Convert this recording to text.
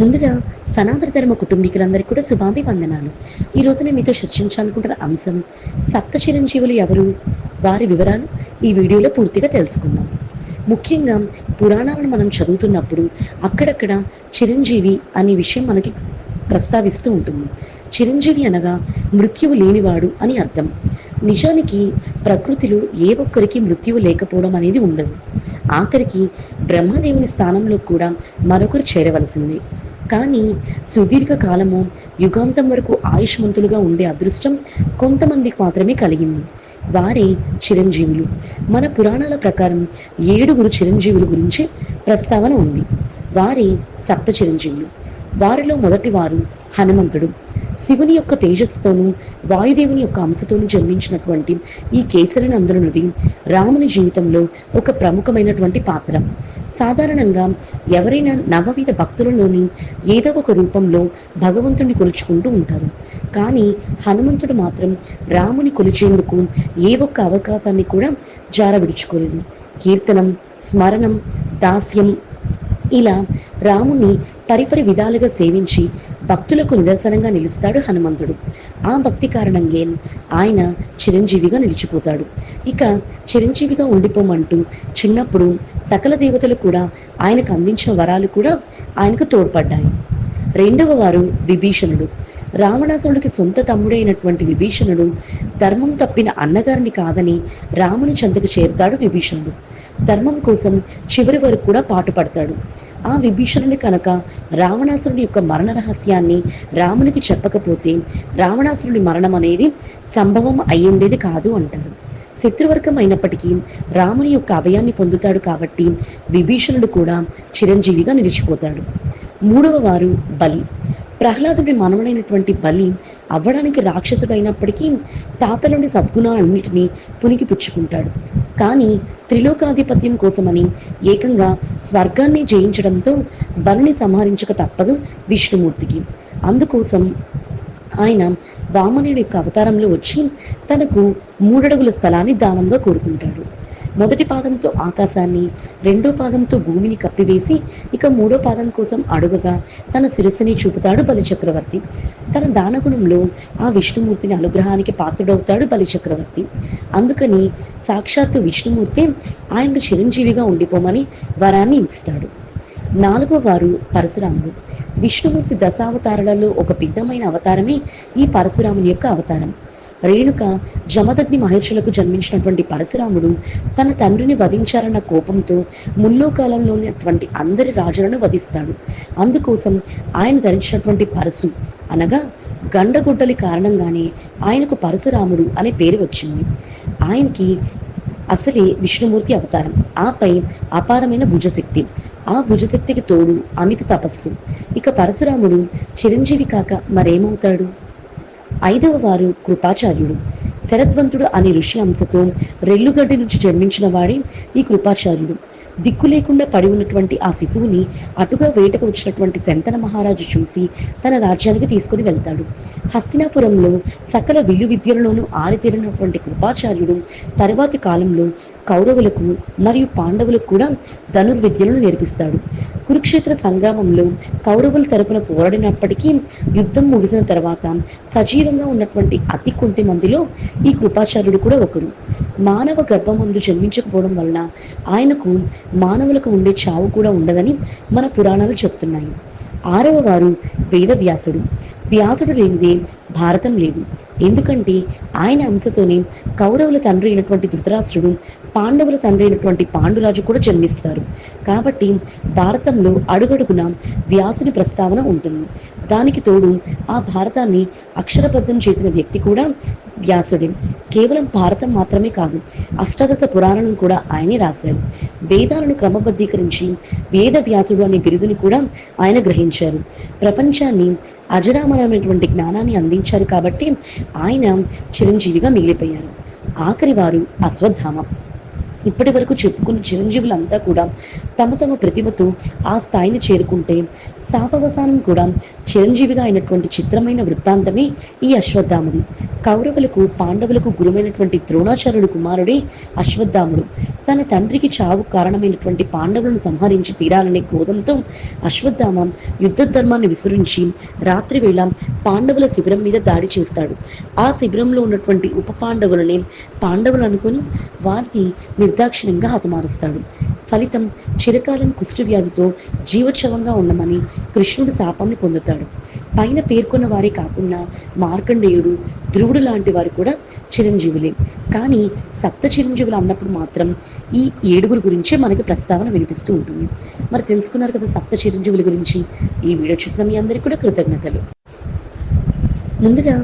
ముందుగా సనాతన ధర్మ కుటుంబీకులందరికీ కూడా శుభాభివందనాలు. ఈ రోజు నేను మీతో చర్చించాలనుకుంటున్న అంశం సప్త చిరంజీవులు ఎవరు? వారి వివరాలు ఈ వీడియోలో పూర్తిగా తెలుసుకుందాం. ముఖ్యంగా పురాణాలను మనం చదువుతున్నప్పుడు అక్కడక్కడ చిరంజీవి అనే విషయం మనకి ప్రస్తావిస్తూ ఉంటుంది. చిరంజీవి అనగా మృత్యువు లేనివాడు అని అర్థం. నిజానికి ప్రకృతిలో ఏ ఒక్కరికి మృత్యువు లేకపోవడం అనేది ఉండదు. ఆఖరికి బ్రహ్మదేవుని స్థానంలో కూడా మరొకరు చేరవలసిందే. కానీ సుదీర్ఘ కాలము యుగాంతం వరకు ఆయుష్మంతులుగా ఉండే అదృష్టం కొంతమందికి మాత్రమే కలిగింది. వారే చిరంజీవులు. మన పురాణాల ప్రకారం ఏడుగురు చిరంజీవుల గురించి ప్రస్తావన ఉంది. వారే సప్త చిరంజీవులు. వారిలో మొదటి వారు హనుమంతుడు. శివుని యొక్క తేజస్సుతోనూ వాయుదేవుని యొక్క అంశతోనూ జన్మించినటువంటి ఈ కేసరి నందనుది రాముని జీవితంలో ఒక ప్రముఖమైనటువంటి పాత్ర. సాధారణంగా ఎవరైనా నవవిధ భక్తులలోని ఏదో ఒక రూపంలో భగవంతుని కొలుచుకుంటూ ఉంటారు. కానీ హనుమంతుడు మాత్రం రాముని కొలిచేందుకు ఏ ఒక్క అవకాశాన్ని కూడా జారవిడుచుకోలేదు. కీర్తనం స్మరణం దాస్యం ఇలా రాముని పరిపరి విధాలుగా సేవించి భక్తులకు నిదర్శనంగా నిలుస్తాడు హనుమంతుడు. ఆ భక్తి కారణంగా ఆయన చిరంజీవిగా నిలిచిపోతాడు. ఇక చిరంజీవిగా ఉండిపోమంటూ చిన్నప్పుడు సకల దేవతలు కూడా ఆయనకు అందించిన వరాలు కూడా ఆయనకు తోడ్పడ్డాయి. రెండవ వారు విభీషణుడు. రావణాసురుడికి సొంత తమ్ముడైనటువంటి విభీషణుడు ధర్మం తప్పిన అన్నగారిని కాదని రాముని చెంతకు చేరుతాడు విభీషణుడు. ధర్మం కోసం చివరి వరకు కూడా పాటుపడతాడు. ఆ విభీషణుని కనుక రావణాసురుడి యొక్క మరణ రహస్యాన్ని రామునికి చెప్పకపోతే రావణాసురుడి మరణం అనేది సంభవం అయ్యుండేది కాదు అంటారు. శత్రువర్గం అయినప్పటికీ రాముని యొక్క అభయాన్ని పొందుతాడు కాబట్టి విభీషణుడు కూడా చిరంజీవిగా నిలిచిపోతాడు. మూడవ వారు బలి. ప్రహ్లాదుడి మనవడైనటువంటి బలి అవ్వడానికి రాక్షసుడు అయినప్పటికీ తాతలోని సద్గుణాలన్నింటినీ పునికి పుచ్చుకుంటాడు. కానీ త్రిలోకాధిపత్యం కోసమని ఏకంగా స్వర్గాన్ని జయించడంతో బలిని సంహరించక తప్పదు విష్ణుమూర్తికి. అందుకోసం ఆయన వామనుడి యొక్క అవతారంలో వచ్చి తనకు మూడడుగుల స్థలాన్ని దానంగా కోరుకుంటాడు. మొదటి పాదంతో ఆకాశాన్ని రెండో పాదంతో భూమిని కప్పివేసి ఇక మూడో పాదం కోసం అడుగగా తన శిరస్సుని చూపుతాడు బలిచక్రవర్తి. తన దానగుణంలో ఆ విష్ణుమూర్తిని అనుగ్రహానికి పాత్రుడవుతాడు బలిచక్రవర్తి. అందుకని సాక్షాత్తు విష్ణుమూర్తి ఆయనకు చిరంజీవిగా ఉండిపోమని వరాన్ని ఇస్తాడు. నాలుగో వారు పరశురాముడు. విష్ణుమూర్తి దశావతారాలలో ఒక భిన్నమైన అవతారమే ఈ పరశురాముని యొక్క అవతారం. రేణుక జమదగ్ని మహర్షులకు జన్మించినటువంటి పరశురాముడు తన తండ్రిని వధించారన్న కోపంతో ముల్లోకాలంలో ఉన్నటువంటి అందరి రాజులను వధిస్తాడు. అందుకోసం ఆయన ధరించినటువంటి పరశు అనగా గండగుడ్డలి కారణంగానే ఆయనకు పరశురాముడు అనే పేరు వచ్చింది. ఆయనకి అసలే విష్ణుమూర్తి అవతారం. ఆపై అపారమైన భుజశక్తి. ఆ భుజశక్తికి తోడు అమిత తపస్సు. ఇక పరశురాముడు చిరంజీవి కాక మరేమవుతాడు? ఐదవ వారు కృపాచార్యుడు. శరద్వంతుడు అనే ఋషి అంశతో రెల్లుగడ్డి నుంచి జన్మించిన వాడే ఈ కృపాచార్యుడు. దిక్కు లేకుండా పడి ఉన్నటువంటి ఆ శిశువుని అటుగా వేటకు వచ్చినటువంటి శంతన మహారాజు చూసి తన రాజ్యానికి తీసుకుని వెళ్తాడు. హస్తినాపురంలో సకల విల్లు విద్యలలోనూ ఆరితేరినటువంటి కృపాచార్యుడు తరువాతి కాలంలో కౌరవులకు మరియు పాండవులకు కూడా ధనుర్విద్యలను నేర్పిస్తాడు. కురుక్షేత్ర సంగ్రామంలో కౌరవుల తరపున పోరాడినప్పటికీ యుద్ధం ముగిసిన తర్వాత సజీవంగా ఉన్నటువంటి అతి కొంత మందిలో ఈ కృపాచార్యుడు కూడా ఒకరు. మానవ గర్భమందు జన్మించకపోవడం వలన ఆయనకు మానవులకు ఉండే చావు కూడా ఉండదని మన పురాణాలు చెప్తున్నాయి. ఆరవ వారు వేదవ్యాసుడు. వ్యాసుడు లేనిదే భారతం లేదు. ఎందుకంటే ఆయన అంశతోనే కౌరవుల తండ్రి అయినటువంటి ధృతరాష్ట్రుడు పాండవుల తండ్రి అయినటువంటి పాండురాజు కూడా జన్మిస్తారు. కాబట్టి భారతంలో అడుగడుగున వ్యాసుని ప్రస్తావన ఉంటుంది. దానికి తోడు ఆ భారతాన్ని అక్షరబద్ధం చేసిన వ్యక్తి కూడా వ్యాసుడే. కేవలం భారతం మాత్రమే కాదు అష్టాదశ పురాణం కూడా ఆయనే రాశారు వేదాలను క్రమబద్ధీకరించి వేద వ్యాసుడు అనే బిరుదుని కూడా ఆయన గ్రహించారు. ప్రపంచాన్ని అజరామరమైనటువంటి జ్ఞానాన్ని అందించారు కాబట్టి ఆయన చిరంజీవిగా మిగిలిపోయారు. ఆఖరి వారు అశ్వత్థామ. ఇప్పటి వరకు చెప్పుకున్న చిరంజీవులంతా కూడా తమ తమ ప్రతిభతో ఆ స్థాయిని చేరుకుంటే శాపవసానం కూడా చిరంజీవిగా అయినటువంటి చిత్రమైన వృత్తాంతమే ఈ అశ్వత్థాముడు కౌరవులకు పాండవులకు గురువైనటువంటి ద్రోణాచార్యుడు కుమారుడే అశ్వత్థాముడు. తన తండ్రికి చావు కారణమైనటువంటి పాండవులను సంహరించి తీరాలనే క్రోధంతో అశ్వత్థామ యుద్ధ ధర్మాన్ని విసురించి రాత్రి వేళ పాండవుల శిబిరం మీద దాడి చేస్తాడు. ఆ శిబిరంలో ఉన్నటువంటి ఉప పాండవులని పాండవులు అనుకుని వారిని నిర్దాక్షిణ్యంగా హతమారుస్తాడు. ఫలితం చిరకాలం కుష్ఠ వ్యాధితో జీవోత్సవంగా ఉండమని కృష్ణుడు శాపాన్ని పొందుతాడు. పైన పేర్కొన్న వారే కాకుండా మార్కండేయుడు ధ్రువుడు లాంటి వారు కూడా చిరంజీవులే. కానీ సప్త చిరంజీవులు అన్నప్పుడు మాత్రం ఈ ఏడుగురు గురించే మనకి ప్రస్తావన వినిపిస్తూ ఉంటుంది. మరి తెలుసుకున్నారు కదా సప్త చిరంజీవుల గురించి. ఈ వీడియో చూసిన మీ అందరికీ కూడా కృతజ్ఞతలు. ముందుగా